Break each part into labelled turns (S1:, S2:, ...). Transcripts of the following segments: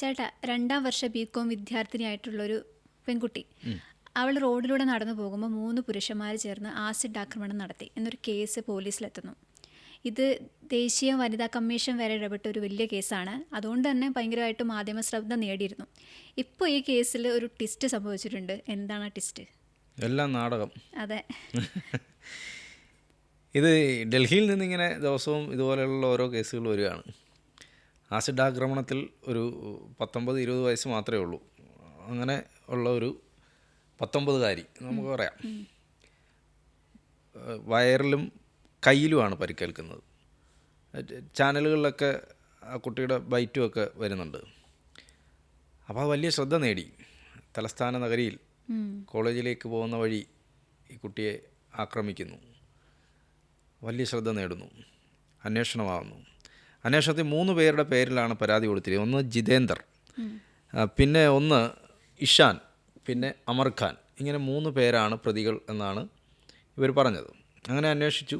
S1: ചേട്ടാ രണ്ടാം വർഷ B com വിദ്യാർത്ഥിനിയായിട്ടുള്ളൊരു പെൺകുട്ടി. അവൾ റോഡിലൂടെ നടന്നു പോകുമ്പോൾ മൂന്ന് പുരുഷന്മാർ ചേർന്ന് ആസിഡ് ആക്രമണം നടത്തി. എന്നൊരു കേസ് പോലീസിലെത്തുന്നു. ഇത് ദേശീയ വനിതാ കമ്മീഷൻ വരെ ഇടപെട്ട ഒരു വലിയ കേസാണ്. അതുകൊണ്ട് തന്നെ ഭയങ്കരമായിട്ട് മാധ്യമ ശ്രദ്ധ നേടിയിരുന്നു. ഇപ്പോൾ ഈ കേസിൽ ഒരു ട്വിസ്റ്റ് സംഭവിച്ചിട്ടുണ്ട്. എന്താണ് ആ ട്വിസ്റ്റ്
S2: എല്ലാം നാടകം.
S1: അതെ.
S2: ഇത് ഡൽഹിയിൽ നിന്നിങ്ങനെ ദിവസവും ഇതുപോലെയുള്ള ഓരോ കേസുകൾ വരികയാണ്. ആസിഡ് ആക്രമണത്തിൽ ഒരു പത്തൊമ്പത് ഇരുപത് വയസ്സ് മാത്രമേ ഉള്ളൂ. അങ്ങനെ ഉള്ള ഒരു പത്തൊമ്പതുകാരി നമുക്ക് പറയാം. വയറിലും കയ്യിലുമാണ് പരിക്കേൽക്കുന്നത്. ചാനലുകളിലൊക്കെ ആ കുട്ടിയുടെ ബൈറ്റും ഒക്കെ വരുന്നുണ്ട്. അപ്പോൾ അത് വലിയ ശ്രദ്ധ നേടി. തലസ്ഥാന നഗരിയിൽ കോളേജിലേക്ക് പോകുന്ന വഴി ഈ കുട്ടിയെ ആക്രമിക്കുന്നു. വലിയ ശ്രദ്ധ നേടുന്നു. അന്വേഷണമാകുന്നു അന്വേഷണത്തിൽ മൂന്ന് പേരുടെ പേരിലാണ് പരാതി കൊടുത്തിരിക്കുന്നത്. ഒന്ന് ജിതേന്ദർ പിന്നെ ഒന്ന് ഇഷാൻ പിന്നെ അമർ ഖാൻ. ഇങ്ങനെ മൂന്ന് പേരാണ് പ്രതികൾ എന്നാണ് ഇവർ പറഞ്ഞത്. അങ്ങനെ അന്വേഷിച്ചു.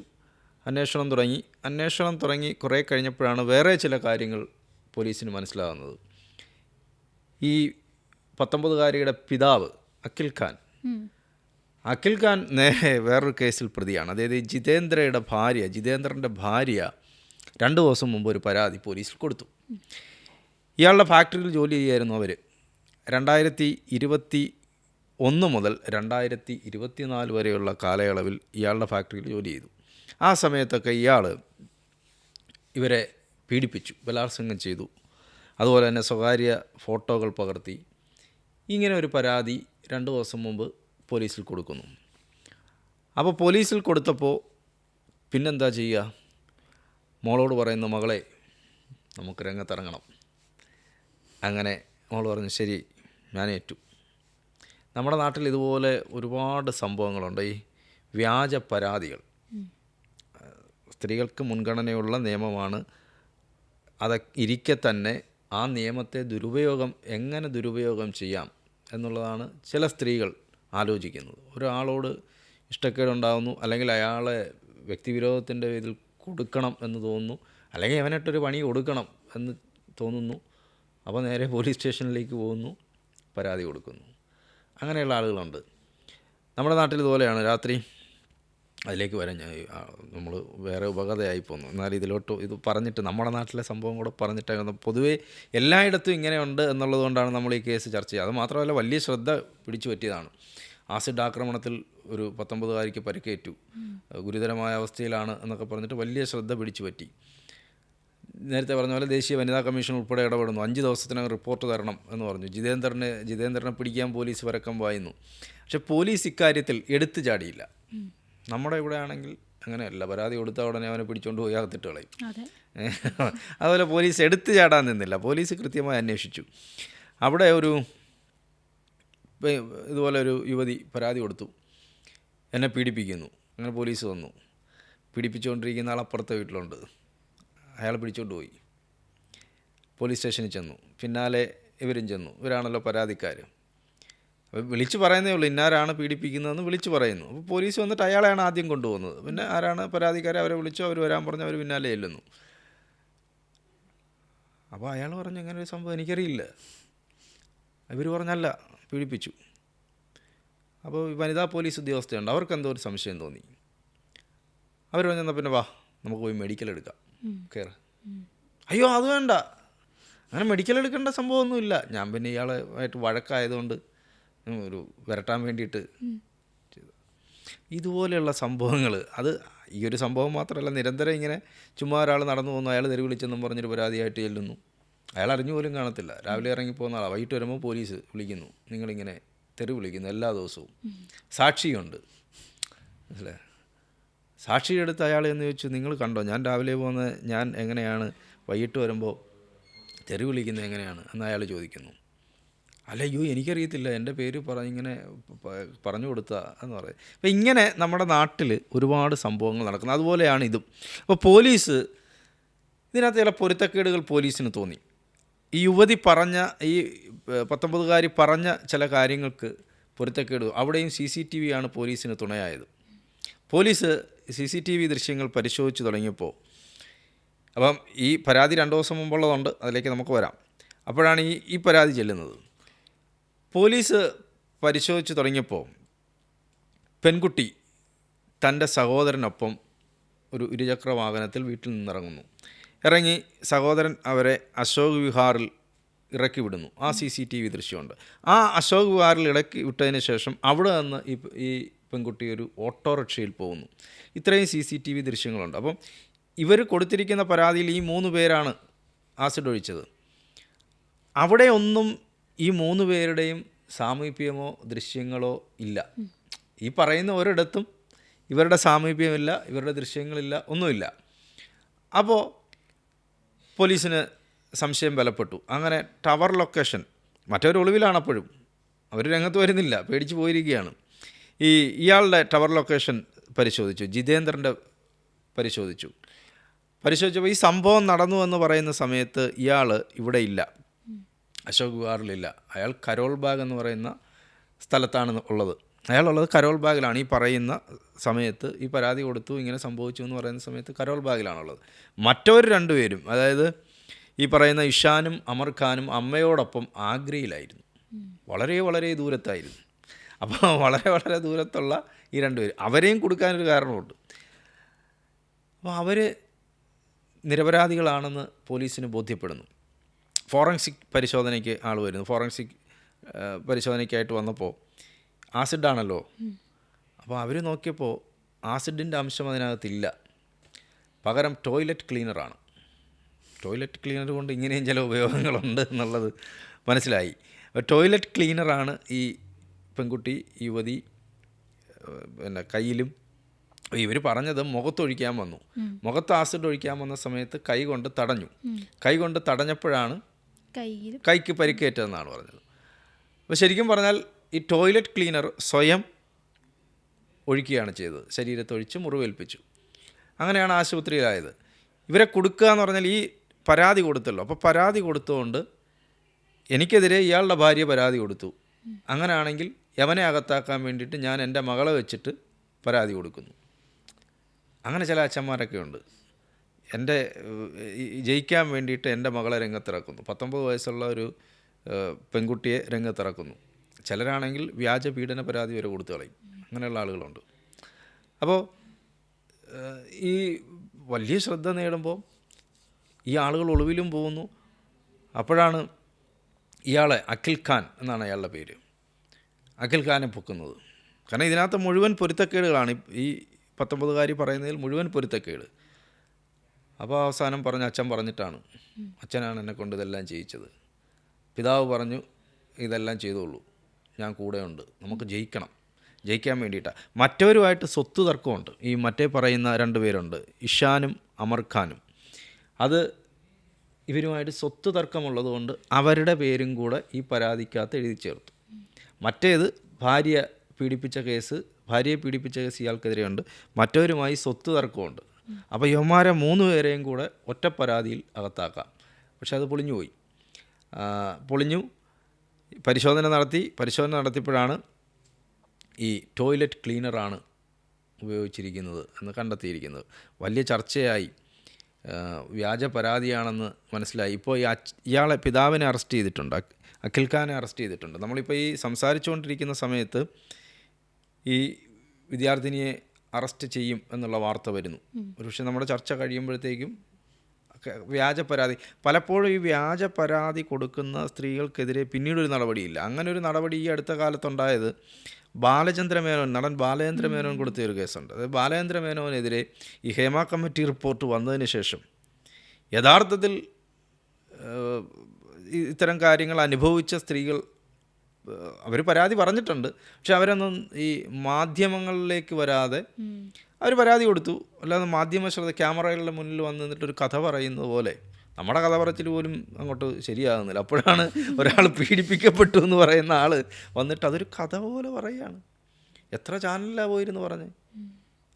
S2: അന്വേഷണം തുടങ്ങി. അന്വേഷണം തുടങ്ങി കുറേ കഴിഞ്ഞപ്പോഴാണ് വേറെ ചില കാര്യങ്ങൾ പോലീസിന് മനസ്സിലാകുന്നത്. ഈ പത്തൊമ്പതുകാരിയുടെ പിതാവ് അഖിൽ ഖാൻ. അഖിൽ ഖാൻ നേരെ വേറൊരു കേസിൽ പ്രതിയാണ്. അതായത് ജിതേന്ദ്രയുടെ ഭാര്യ ജിതേന്ദ്രന്റെ ഭാര്യ രണ്ട് ദിവസം മുമ്പ് ഒരു പരാതി പോലീസിൽ കൊടുത്തു. ഇയാളുടെ ഫാക്ടറിയിൽ ജോലി ചെയ്യായിരുന്നു അവർ രണ്ടായിരത്തി ഇരുപത്തി ഒന്ന് മുതൽ രണ്ടായിരത്തി ഇരുപത്തിനാല് വരെയുള്ള കാലയളവിൽ ഇയാളുടെ ഫാക്ടറിയിൽ ജോലി ചെയ്തു. ആ സമയത്തൊക്കെ ഇയാൾ ഇവരെ പീഡിപ്പിച്ചു ബലാത്സംഗം ചെയ്തു. അതുപോലെ തന്നെ സ്വകാര്യ ഫോട്ടോകൾ പകർത്തി. ഇങ്ങനെ ഒരു പരാതി രണ്ട് ദിവസം മുമ്പ് പോലീസിൽ കൊടുക്കുന്നു. അപ്പോൾ പോലീസിൽ കൊടുത്തപ്പോൾ പിന്നെന്താ ചെയ്യുക മോളോട് പറയുന്നു മകളെ നമുക്ക് രംഗത്തിറങ്ങണം. അങ്ങനെ മോൾ പറഞ്ഞു ശരി ഞാനേറ്റു നമ്മുടെ നാട്ടിൽ ഇതുപോലെ ഒരുപാട് സംഭവങ്ങളുണ്ട്. ഈ വ്യാജ പരാതികൾ. സ്ത്രീകൾക്ക് മുൻഗണനയുള്ള നിയമമാണ്. അത് ഇരിക്കെ തന്നെ ആ നിയമത്തെ ദുരുപയോഗം എങ്ങനെ ദുരുപയോഗം ചെയ്യാം എന്നുള്ളതാണ് ചില സ്ത്രീകൾ ആലോചിക്കുന്നത്. ഒരാളോട് ഇഷ്ടക്കേടുണ്ടാകുന്നു അല്ലെങ്കിൽ അയാളെ വ്യക്തിവിരോധത്തിന്റെ ഇതിൽ കൊടുക്കണം എന്ന് തോന്നുന്നു. അല്ലെങ്കിൽ അവനായിട്ടൊരു പണി കൊടുക്കണം എന്ന് തോന്നുന്നു. അപ്പോൾ നേരെ പോലീസ് സ്റ്റേഷനിലേക്ക് പോകുന്നു. പരാതി കൊടുക്കുന്നു. അങ്ങനെയുള്ള ആളുകളുണ്ട്. നമ്മുടെ നാട്ടിൽ ഇതുപോലെയാണ്. രാത്രി അതിലേക്ക് വരാൻ ഞാൻ നമ്മൾ വേറെ ഉപകഥയായി പോന്നു. എന്നാൽ ഇതിലോട്ട് ഇത് പറഞ്ഞിട്ട് നമ്മുടെ നാട്ടിലെ സംഭവം കൂടെ പറഞ്ഞിട്ടാണ് പൊതുവേ എല്ലായിടത്തും ഇങ്ങനെയുണ്ട് എന്നുള്ളത് കൊണ്ടാണ് നമ്മൾ ഈ കേസ് ചർച്ച ചെയ്യുക. അത് മാത്രമല്ല വലിയ ശ്രദ്ധ പിടിച്ചു പറ്റിയതാണ്. ആസിഡ് ആക്രമണത്തിൽ ഒരു പത്തൊമ്പതുകാരിക്ക് പരിക്കേറ്റു. ഗുരുതരമായ അവസ്ഥയിലാണ് എന്നൊക്കെ പറഞ്ഞിട്ട് വലിയ ശ്രദ്ധ പിടിച്ചു പറ്റി. നേരത്തെ പറഞ്ഞ പോലെ ദേശീയ വനിതാ കമ്മീഷൻ ഉൾപ്പെടെ ഇടപെടുന്നു. അഞ്ച് ദിവസത്തിനകം റിപ്പോർട്ട് തരണം എന്ന് പറഞ്ഞു. ജിതേന്ദ്രനെ ജിതേന്ദ്രനെ പിടിക്കാൻ പോലീസ് വരക്കം വായുന്നു. പക്ഷെ പോലീസ് ഇക്കാര്യത്തിൽ എടുത്തു ചാടിയില്ല. നമ്മുടെ ഇവിടെ ആണെങ്കിൽ അങ്ങനെയല്ല. പരാതി കൊടുത്ത ഉടനെ അവനെ പിടിച്ചുകൊണ്ട് പോയി അകത്തിട്ട് കളയും.
S1: അതെ.
S2: അതുപോലെ പോലീസ് എടുത്തു ചാടാൻ നിന്നില്ല. പോലീസ് കൃത്യമായി അന്വേഷിച്ചു. അവിടെ ഒരു ഇതുപോലെ ഒരു യുവതി പരാതി കൊടുത്തു. എന്നെ പീഡിപ്പിക്കുന്നു. അങ്ങനെ പോലീസ് വന്നു. പീഡിപ്പിച്ചുകൊണ്ടിരിക്കുന്ന ആൾ അപ്പുറത്തെ വീട്ടിലുണ്ട്. അയാൾ പിടിച്ചുകൊണ്ട് പോയി. പോലീസ് സ്റ്റേഷനിൽ ചെന്നു. പിന്നാലെ ഇവരും ചെന്നു. ഇവരാണല്ലോ പരാതിക്കാർ വിളിച്ചു പറയുന്നേ ഉള്ളൂ ഇന്നാരാണ് പീഡിപ്പിക്കുന്നതെന്ന് വിളിച്ച് പറയുന്നു. അപ്പോൾ പോലീസ് വന്നിട്ട് അയാളെയാണ് ആദ്യം കൊണ്ടുപോകുന്നത്. പിന്നെ ആരാണ് പരാതിക്കാരെ? അവരെ വിളിച്ചു അവർ വരാൻ പറഞ്ഞു അവർ പിന്നാലെ ചെല്ലുന്നു. അപ്പോൾ അയാൾ പറഞ്ഞു അങ്ങനെ ഒരു സംഭവം എനിക്കറിയില്ല. ഇവർ പറഞ്ഞല്ല. പീഡിപ്പിച്ചു അപ്പോൾ വനിതാ പോലീസ് ഉദ്യോഗസ്ഥയുണ്ട് അവർക്ക് എന്തോ ഒരു സംശയം തോന്നി. അവർ പറഞ്ഞാൽ പിന്നെ വാ നമുക്ക് പോയി മെഡിക്കൽ എടുക്കാം. കയറ് അയ്യോ അത് വേണ്ട. അങ്ങനെ മെഡിക്കൽ എടുക്കേണ്ട സംഭവമൊന്നുമില്ല. ഞാൻ പിന്നെ ഇയാളെ ആയിട്ട് വഴക്കായതുകൊണ്ട് ഒരു വരട്ടാൻ വേണ്ടിയിട്ട് ചെയ്തു. ഇതുപോലെയുള്ള സംഭവങ്ങൾ അത് ഈ ഒരു സംഭവം മാത്രമല്ല നിരന്തരം ഇങ്ങനെ ചുമ്മാ ഒരാൾ നടന്നു പോകുന്നു അയാൾ തെരുവിളിച്ചെന്നും പറഞ്ഞൊരു പരാതിയായിട്ട് ചെല്ലുന്നു. അയാൾ അറിഞ്ഞു പോലും കാണത്തില്ല. രാവിലെ ഇറങ്ങി പോകുന്ന ആളാണ് വൈകിട്ട് വരുമ്പോൾ പോലീസ് വിളിക്കുന്നു. നിങ്ങളിങ്ങനെ തെരുവ് വിളിക്കുന്നു എല്ലാ ദിവസവും. സാക്ഷിയുണ്ട്. മനസ്സിലെ സാക്ഷി എടുത്ത് അയാൾ എന്ന് ചോദിച്ചു നിങ്ങൾ കണ്ടോ? ഞാൻ രാവിലെ പോകുന്ന ഞാൻ എങ്ങനെയാണ്? വൈകിട്ട് വരുമ്പോൾ തെറി വിളിക്കുന്നത് എങ്ങനെയാണ്? എന്ന് അയാൾ ചോദിക്കുന്നു. അല്ല അയ്യോ എനിക്കറിയത്തില്ല. എന്റെ പേര് പറഞ്ഞിങ്ങനെ ഇങ്ങനെ പറഞ്ഞു കൊടുത്ത എന്ന് പറയും. അപ്പം ഇങ്ങനെ നമ്മുടെ നാട്ടിൽ ഒരുപാട് സംഭവങ്ങൾ നടക്കുന്നു. അതുപോലെയാണ് ഇതും. അപ്പോൾ പോലീസ് ഇതിനകത്ത് ചില പൊരുത്തക്കേടുകൾ പോലീസിന് തോന്നി. ഈ യുവതി പറഞ്ഞ ഈ പത്തൊമ്പതുകാരി പറഞ്ഞ ചില കാര്യങ്ങൾക്ക് പൊരുത്തക്കേട്. അവിടെയും സി സി ടി വി ആണ് പോലീസിന് തുണയായത്. Police C C T V ദൃശ്യങ്ങൾ പരിശോധിച്ച് തുടങ്ങിയപ്പോൾ അപ്പം ഈ പരാതി രണ്ട് ദിവസം മുമ്പുള്ളതുണ്ട് അതിലേക്ക് നമുക്ക് വരാം. അപ്പോഴാണ് ഈ ഈ പരാതി ചെല്ലുന്നത്. പോലീസ് പരിശോധിച്ച് തുടങ്ങിയപ്പോൾ പെൺകുട്ടി തന്റെ സഹോദരനൊപ്പം ഒരു ഇരുചക്ര വാഹനത്തിൽ വീട്ടിൽ നിന്നിറങ്ങുന്നു. ഇറങ്ങി സഹോദരൻ അവരെ അശോക് വിഹാറിൽ ഇറക്കി വിടുന്നു. ആ സി സി ടി വി ദൃശ്യമുണ്ട്. ആ അശോക് വിഹാറിൽ ഇറക്കി വിട്ടതിന് ശേഷം അവിടെ നിന്ന് ഈ ഈ പെൺകുട്ടി ഒരു ഓട്ടോറിക്ഷയിൽ പോകുന്നു. ഇത്രയും സി സി ടി വി ദൃശ്യങ്ങളുണ്ട്. അപ്പം ഇവർ കൊടുത്തിരിക്കുന്ന പരാതിയിൽ ഈ മൂന്ന് പേരാണ് ആസിഡ് ഒഴിച്ചത്. അവിടെ ഒന്നും ഈ മൂന്ന് പേരുടെയും സാമീപ്യമോ ദൃശ്യങ്ങളോ ഇല്ല. ഈ പറയുന്ന ഒരിടത്തും ഇവരുടെ സാമീപ്യമില്ല ഇവരുടെ ദൃശ്യങ്ങളില്ല ഒന്നുമില്ല. അപ്പോൾ പോലീസിന് സംശയം ബലപ്പെട്ടു. അങ്ങനെ ടവർ ലൊക്കേഷൻ മറ്റൊരു ഒളിവിലാണ് അപ്പോഴും. അവർ രംഗത്ത് വരുന്നില്ല പേടിച്ച് പോയിരിക്കുകയാണ്. ഈ ഇയാളുടെ ടവർ ലൊക്കേഷൻ പരിശോധിച്ചു ജിതേന്ദ്രന്റെ പരിശോധിച്ചു. പരിശോധിച്ചപ്പോൾ ഈ സംഭവം നടന്നു എന്ന് പറയുന്ന സമയത്ത് ഇയാൾ ഇവിടെ ഇല്ല. അശോക് വിഹാറിലില്ല. അയാൾ കരോൾ ബാഗ് എന്ന് പറയുന്ന സ്ഥലത്താണ് ഉള്ളത്. അയാളുള്ളത് കരോൾ ബാഗിലാണ്. ഈ പറയുന്ന സമയത്ത് ഈ പരാതി കൊടുത്തു ഇങ്ങനെ സംഭവിച്ചു എന്ന് പറയുന്ന സമയത്ത് കരോൾ ബാഗിലാണുള്ളത്. മറ്റവർ രണ്ടുപേരും അതായത് ഈ പറയുന്ന ഇഷാനും അമർ ഖാനും അമ്മയോടൊപ്പം ആഗ്രയിലായിരുന്നു. വളരെ വളരെ ദൂരത്തായിരുന്നു. അപ്പോൾ വളരെ വളരെ ദൂരത്തുള്ള ഈ രണ്ടുപേരും അവരെയും കൊടുക്കാനൊരു കാരണമുണ്ട്. അപ്പോൾ അവർ നിരപരാധികളാണെന്ന് പോലീസിന് ബോധ്യപ്പെടുന്നു. ഫോറൻസിക് പരിശോധനയ്ക്ക് ആൾ വരുന്നു. ഫോറൻസിക് പരിശോധനയ്ക്കായിട്ട് വന്നപ്പോൾ ആസിഡാണല്ലോ. അപ്പോൾ അവർ നോക്കിയപ്പോൾ ആസിഡിന്റെ അംശം അതിനകത്തില്ല. പകരം ടോയ്ലറ്റ് ക്ലീനറാണ്. ടോയ്ലറ്റ് ക്ലീനർ കൊണ്ട് ഇങ്ങനെയും ചില ഉപയോഗങ്ങളുണ്ട് എന്നുള്ളത് മനസ്സിലായി. അപ്പോൾ ടോയ്ലറ്റ് ക്ലീനറാണ് ഈ പെൺകുട്ടി യുവതി പിന്നെ കയ്യിലും ഇവർ പറഞ്ഞത് മുഖത്തൊഴിക്കാൻ വന്നു. മുഖത്ത് ആസിഡ് ഒഴിക്കാൻ വന്ന സമയത്ത് കൈ കൊണ്ട് തടഞ്ഞു. കൈ കൊണ്ട് തടഞ്ഞപ്പോഴാണ് കൈക്ക് പരിക്കേറ്റതെന്നാണ് പറഞ്ഞത്. അപ്പോൾ ശരിക്കും പറഞ്ഞാൽ ഈ ടോയ്ലറ്റ് ക്ലീനർ സ്വയം ഒഴിക്കുകയാണ് ചെയ്തത്. ശരീരത്തൊഴിച്ച് മുറിവേൽപ്പിച്ചു. അങ്ങനെയാണ് ആശുപത്രിയിലായത്. ഇവരെ കൊടുക്കുക എന്ന് പറഞ്ഞാൽ ഈ പരാതി കൊടുത്തല്ലോ. അപ്പോൾ പരാതി കൊടുത്തുകൊണ്ട് എനിക്കെതിരെ ഇയാളുടെ ഭാര്യ പരാതി കൊടുത്തു. അങ്ങനെയാണെങ്കിൽ യവനെ അകത്താക്കാൻ വേണ്ടിയിട്ട് ഞാൻ എന്റെ മകളെ വെച്ചിട്ട് പരാതി കൊടുക്കുന്നു. അങ്ങനെ ചില അച്ഛന്മാരൊക്കെ ഉണ്ട്. എന്റെ ജയിക്കാൻ വേണ്ടിയിട്ട് എന്റെ മകളെ രംഗത്തിറക്കുന്നു. പത്തൊമ്പത് വയസ്സുള്ള ഒരു പെൺകുട്ടിയെ രംഗത്തിറക്കുന്നു. ചിലരാണെങ്കിൽ വ്യാജ പീഡന പരാതി വരെ കൊടുത്തു കളയും. അങ്ങനെയുള്ള ആളുകളുണ്ട്. അപ്പോൾ ഈ വലിയ ശ്രദ്ധ നേടുമ്പോൾ ഈ ആളുകൾ ഒളിവിലും പോകുന്നു. അപ്പോഴാണ് ഇയാളെ അഖിൽ ഖാൻ എന്നാണ് അയാളുടെ പേര്. അഖിൽ ഖാനെ പൊക്കുന്നത്. കാരണം ഇതിനകത്ത് മുഴുവൻ പൊരുത്തക്കേടുകളാണ്. ഈ- പത്തൊമ്പതുകാരി പറയുന്നതിൽ മുഴുവൻ പൊരുത്തക്കേട്. അപ്പോൾ അവസാനം പറഞ്ഞ അച്ഛൻ പറഞ്ഞിട്ടാണ്. അച്ഛനാണ് എന്നെ കൊണ്ട് ഇതെല്ലാം ചെയ്യിച്ചത്. പിതാവ് പറഞ്ഞു ഇതെല്ലാം ചെയ്തോളൂ. ഞാൻ കൂടെയുണ്ട്. നമുക്ക് ജയിക്കണം. ജയിക്കാൻ വേണ്ടിയിട്ടാണ് മറ്റവരുമായിട്ട് സ്വത്ത് തർക്കമുണ്ട്. ഈ മറ്റേ പറയുന്ന രണ്ട് പേരുണ്ട്. ഇഷാനും അമർ ഖാനും. അത് ഇവരുമായിട്ട് സ്വത്ത് തർക്കമുള്ളതുകൊണ്ട് അവരുടെ പേരും കൂടെ ഈ പരാതിക്കകത്ത് എഴുതി ചേർത്തു. മറ്റേത് ഭാര്യ പീഡിപ്പിച്ച കേസ് ഭാര്യയെ പീഡിപ്പിച്ച കേസ് ഇയാൾക്കെതിരെയുണ്ട്. മറ്റവരുമായി സ്വത്ത് തർക്കമുണ്ട്. അപ്പോൾ യവന്മാരെ മൂന്ന് പേരെയും കൂടെ ഒറ്റ പരാതിയിൽ അകത്താക്കാം. പക്ഷെ അത് പൊളിഞ്ഞു പോയി പൊളിഞ്ഞു. പരിശോധന നടത്തി പരിശോധന നടത്തിയപ്പോഴാണ് ഈ ടോയ്ലറ്റ് ക്ലീനറാണ് ഉപയോഗിച്ചിരിക്കുന്നത് എന്ന് കണ്ടെത്തിയിരിക്കുന്നത്. വലിയ ചർച്ചയായി. വ്യാജ പരാതിയാണെന്ന് മനസ്സിലായി. ഇപ്പോൾ ഈ അച് ഇയാളെ പിതാവിനെ അറസ്റ്റ് ചെയ്തിട്ടുണ്ട് അഖ്- അഖിൽ ഖാനെ അറസ്റ്റ് ചെയ്തിട്ടുണ്ട്. നമ്മളിപ്പോൾ ഈ സംസാരിച്ചുകൊണ്ടിരിക്കുന്ന സമയത്ത് ഈ വിദ്യാർത്ഥിനിയെ അറസ്റ്റ് ചെയ്യും എന്നുള്ള വാർത്ത വരുന്നു. ഒരുപക്ഷെ നമ്മുടെ ചർച്ച കഴിയുമ്പോഴത്തേക്കും വ്യാജ പരാതി പലപ്പോഴും ഈ വ്യാജ പരാതി കൊടുക്കുന്ന സ്ത്രീകൾക്കെതിരെ പിന്നീടൊരു നടപടിയില്ല. അങ്ങനെ ഒരു നടപടി ഈ അടുത്ത കാലത്തുണ്ടായത് ബാലചന്ദ്ര മേനോൻ നടൻ ബാലചന്ദ്ര മേനോൻ കൊടുത്ത ഒരു കേസുണ്ട്. അതായത് ബാലചന്ദ്ര മേനോനെതിരെ ഈ ഹേമ കമ്മിറ്റി റിപ്പോർട്ട് വന്നതിന് ശേഷം യഥാർത്ഥത്തിൽ ഇത്തരം കാര്യങ്ങൾ അനുഭവിച്ച സ്ത്രീകൾ അവർ പരാതി പറഞ്ഞിട്ടുണ്ട്. പക്ഷെ അവരൊന്നും ഈ മാധ്യമങ്ങളിലേക്ക് വരാതെ അവർ പരാതി കൊടുത്തു. അല്ലാതെ മാധ്യമ ശ്രദ്ധ ക്യാമറകളുടെ മുന്നിൽ വന്ന് നിന്നിട്ട് ഒരു കഥ പറയുന്നത് പോലെ നമ്മുടെ കഥ പറച്ചിൽ പോലും അങ്ങോട്ട് ശരിയാകുന്നില്ല. അപ്പോഴാണ് ഒരാൾ പീഡിപ്പിക്കപ്പെട്ടു എന്ന് പറയുന്ന ആൾ വന്നിട്ട് അതൊരു കഥ പോലെ പറയുകയാണ്. എത്ര ചാനലിലാണ് പോയിരുന്നു പറഞ്ഞ്?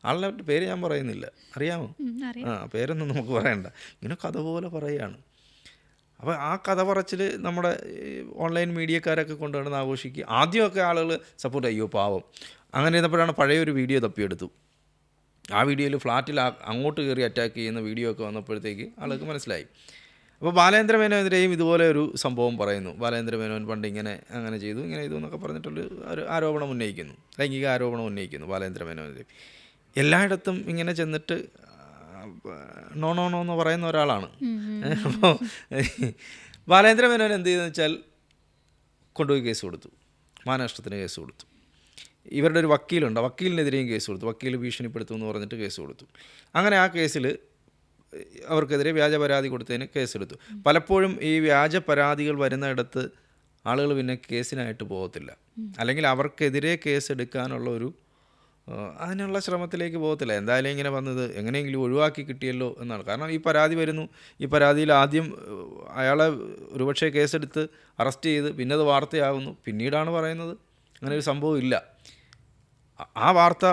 S2: ആളുടെ പേര് ഞാൻ പറയുന്നില്ല. അറിയാമോ?
S1: അറിയാം.
S2: ആ പേരൊന്നും നമുക്ക് പറയണ്ട. ഇങ്ങനെ കഥ പോലെ പറയുകയാണ്. അപ്പോൾ ആ കഥ പറച്ചിൽ നമ്മുടെ ഓൺലൈൻ മീഡിയക്കാരൊക്കെ കൊണ്ടുവന്ന് ആഘോഷിക്കുക. ആദ്യമൊക്കെ ആളുകൾ സപ്പോർട്ട് അയ്യോ പാവം. അങ്ങനെ ഇരുന്നപ്പോഴാണ് പഴയ ഒരു വീഡിയോ തപ്പിയെടുത്തു. ആ വീഡിയോയിൽ ഫ്ലാറ്റിൽ അങ്ങോട്ട് കയറി അറ്റാക്ക് ചെയ്യുന്ന വീഡിയോ ഒക്കെ വന്നപ്പോഴത്തേക്ക് ആൾക്ക് മനസ്സിലായി. അപ്പോൾ ബാലേന്ദ്ര മേനോനെതിരെയും ഇതുപോലെ ഒരു സംഭവം പറയുന്നു. ബാലേന്ദ്ര മേനോൻ പണ്ട് ഇങ്ങനെ അങ്ങനെ ചെയ്തു ഇങ്ങനെ ചെയ്തു എന്നൊക്കെ പറഞ്ഞിട്ടുള്ള ഒരു ആരോപണം ഉന്നയിക്കുന്നു. ലൈംഗിക ആരോപണം ഉന്നയിക്കുന്നു ബാലേന്ദ്ര മേനോനെതിരെ എല്ലായിടത്തും ഇങ്ങനെ ചെന്നിട്ട് നോ നോ നോ എന്ന് പറയുന്ന ഒരാളാണ്. അപ്പോൾ ബാലേന്ദ്ര മേനോൻ എന്ത് ചെയ്തെന്ന് വെച്ചാൽ കൊണ്ടുപോയി കേസ് കൊടുത്തു. മാനനഷ്ടത്തിന് കേസ് കൊടുത്തു. ഇവരുടെ ഒരു വക്കീലുണ്ട്. ആ വക്കീലിനെതിരെയും കേസ് കൊടുത്തു. വക്കീൽ ഭീഷണിപ്പെടുത്തും എന്ന് പറഞ്ഞിട്ട് കേസ് കൊടുത്തു. അങ്ങനെ ആ കേസിൽ അവർക്കെതിരെ വ്യാജ പരാതി കൊടുത്തതിന് കേസെടുത്തു പലപ്പോഴും ഈ വ്യാജ പരാതികൾ വരുന്നിടത്ത് ആളുകൾ പിന്നെ കേസിനായിട്ട് പോകത്തില്ല. അല്ലെങ്കിൽ അവർക്കെതിരെ കേസ് എടുക്കാനുള്ള ഒരു അതിനുള്ള ശ്രമത്തിലേക്ക് പോകത്തില്ല. എന്തായാലും ഇങ്ങനെ വന്നത് എങ്ങനെയെങ്കിലും ഒഴിവാക്കി കിട്ടിയല്ലോ എന്നാണ്. കാരണം ഈ പരാതി വരുന്നു. ഈ പരാതിയിൽ ആദ്യം അയാളെ ഒരുപക്ഷെ കേസെടുത്ത് അറസ്റ്റ് ചെയ്ത് പിന്നെ അത് വാർത്തയാകുന്നു പിന്നീടാണ് പറയുന്നത് അങ്ങനെ ഒരു സംഭവം ഇല്ല. ആ വാർത്ത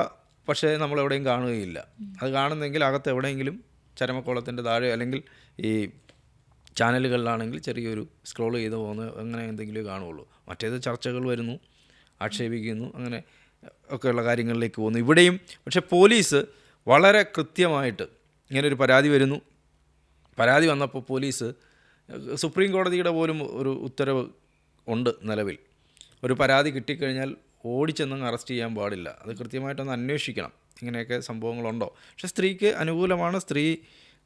S2: പക്ഷേ നമ്മൾ എവിടെയും കാണുകയില്ല. അത് കാണുന്നെങ്കിൽ അകത്ത് എവിടെയെങ്കിലും ചരമക്കോളത്തിന്റെ താഴെ അല്ലെങ്കിൽ ഈ ചാനലുകളിലാണെങ്കിൽ ചെറിയൊരു സ്ക്രോൾ ചെയ്ത് പോകുന്ന അങ്ങനെ എന്തെങ്കിലും കാണുകയുള്ളൂ. മറ്റേത് ചർച്ചകൾ വരുന്നു ആക്ഷേപിക്കുന്നു അങ്ങനെ ഒക്കെയുള്ള കാര്യങ്ങളിലേക്ക് പോകുന്നു. ഇവിടെയും പക്ഷേ പോലീസ് വളരെ കൃത്യമായിട്ട് ഇങ്ങനൊരു പരാതി വരുന്നു. പരാതി വന്നപ്പോൾ പോലീസ് സുപ്രീം കോടതിയുടെ പോലും ഒരു ഉത്തരവ് ഉണ്ട് നിലവിൽ. ഒരു പരാതി കിട്ടിക്കഴിഞ്ഞാൽ ഓടിച്ചെന്നങ്ങ് അറസ്റ്റ് ചെയ്യാൻ പാടില്ല. അത് കൃത്യമായിട്ടൊന്ന് അന്വേഷിക്കണം. ഇങ്ങനെയൊക്കെ സംഭവങ്ങളുണ്ടോ? പക്ഷെ സ്ത്രീക്ക് അനുകൂലമാണ്. സ്ത്രീ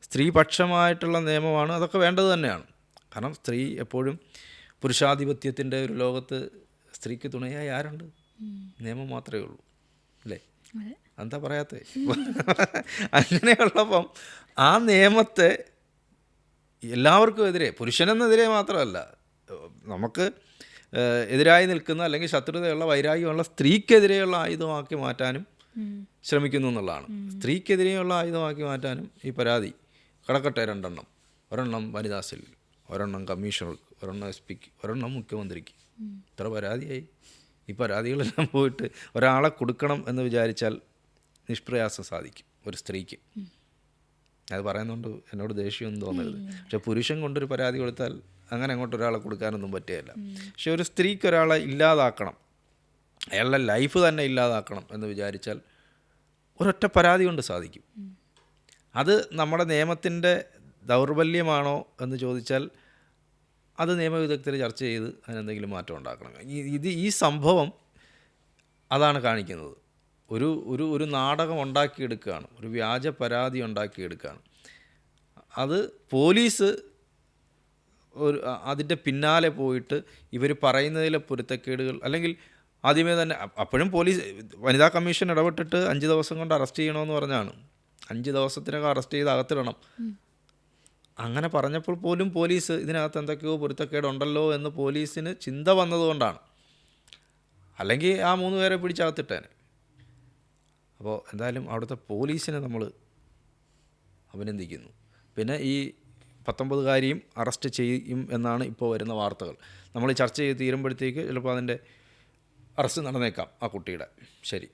S2: സ്ത്രീപക്ഷമായിട്ടുള്ള നിയമമാണ്. അതൊക്കെ വേണ്ടത് തന്നെയാണ്. കാരണം സ്ത്രീ എപ്പോഴും പുരുഷാധിപത്യത്തിന്റെ ഒരു ലോകത്ത് സ്ത്രീക്ക് തുണയായി ആരുണ്ട്? നിയമം മാത്രമേ ഉള്ളൂ അല്ലേ? എന്താ പറയാത്തേ? അങ്ങനെയുള്ളപ്പം ആ നിയമത്തെ എല്ലാവർക്കും എതിരെ പുരുഷനെന്നെതിരെ മാത്രമല്ല നമുക്ക് എതിരായി നിൽക്കുന്ന അല്ലെങ്കിൽ ശത്രുതയുള്ള വൈരാഗ്യമുള്ള സ്ത്രീക്കെതിരെയുള്ള ആയുധമാക്കി മാറ്റാനും ശ്രമിക്കുന്നു എന്നുള്ളതാണ്. സ്ത്രീക്കെതിരെയുള്ള ആയുധമാക്കി മാറ്റാനും ഈ പരാതി കടക്കട്ടെ രണ്ടെണ്ണം. ഒരെണ്ണം വനിതാ സെല്ലിൽ ഒരെണ്ണം കമ്മീഷണർക്ക് ഒരെണ്ണം എസ് പിക്ക് ഒരെണ്ണം മുഖ്യമന്ത്രിക്ക്. ഇത്ര പരാതിയായി. ഈ പരാതികളെല്ലാം പോയിട്ട് ഒരാളെ കൊടുക്കണം എന്ന് വിചാരിച്ചാൽ നിഷ്പ്രയാസം സാധിക്കും ഒരു സ്ത്രീക്ക്. അത് പറയുന്നുണ്ട് എന്നോട് ദേഷ്യമൊന്നും തോന്നരുത്. പക്ഷെ പുരുഷൻ കൊണ്ടൊരു പരാതി കൊടുത്താൽ അങ്ങനെ അങ്ങോട്ട് ഒരാളെ കൊടുക്കാനൊന്നും പറ്റുകയില്ല. പക്ഷെ ഒരു സ്ത്രീക്ക് ഒരാളെ ഇല്ലാതാക്കണം അയാളുടെ ലൈഫ് തന്നെ ഇല്ലാതാക്കണം എന്ന് വിചാരിച്ചാൽ ഒരൊറ്റ പരാതി കൊണ്ട് സാധിക്കും. അത് നമ്മുടെ നിയമത്തിന്റെ ദൗർബല്യമാണോ എന്ന് ചോദിച്ചാൽ അത് നിയമവിദഗ്ധർ ചർച്ച ചെയ്ത് അതിനെന്തെങ്കിലും മാറ്റം ഉണ്ടാക്കണം. ഇത് ഈ സംഭവം അതാണ് കാണിക്കുന്നത്. ഒരു ഒരു ഒരു നാടകം ഉണ്ടാക്കിയെടുക്കുകയാണ്. ഒരു വ്യാജ പരാതി ഉണ്ടാക്കിയെടുക്കുകയാണ്. അത് പോലീസ് ഒരു അതിന്റെ പിന്നാലെ പോയിട്ട് ഇവർ പറയുന്നതിലെ പൊരുത്തക്കേടുകൾ അല്ലെങ്കിൽ ആദ്യമേ തന്നെ അപ്പോഴും പോലീസ് വനിതാ കമ്മീഷൻ ഇടപെട്ടിട്ട് അഞ്ച് ദിവസം കൊണ്ട് അറസ്റ്റ് ചെയ്യണമെന്ന് പറഞ്ഞാണ്. അഞ്ച് ദിവസത്തിനകം അറസ്റ്റ് ചെയ്ത് അകത്തിടണം. അങ്ങനെ പറഞ്ഞപ്പോൾ പോലും പോലീസ് ഇതിനകത്ത് എന്തൊക്കെയോ പൊരുത്തക്കേടുണ്ടല്ലോ എന്ന് പോലീസിന് ചിന്ത വന്നതുകൊണ്ടാണ്. അല്ലെങ്കിൽ ആ മൂന്ന് പേരെ പിടിച്ചകത്തിട്ടേനെ. അപ്പോൾ എന്തായാലും അവിടുത്തെ പോലീസിനെ നമ്മൾ അഭിനന്ദിക്കുന്നു. പിന്നെ ഈ പത്തൊമ്പതുകാരിയും അറസ്റ്റ് ചെയ്യും എന്നാണ് ഇപ്പോൾ വരുന്ന വാർത്തകൾ. നമ്മൾ ചർച്ച ചെയ്ത് തീരുമ്പോഴത്തേക്ക് ചിലപ്പോൾ അതിന്റെ അറസ്റ്റ് നടന്നേക്കാം ആ കുട്ടിയുടെ. ശരി.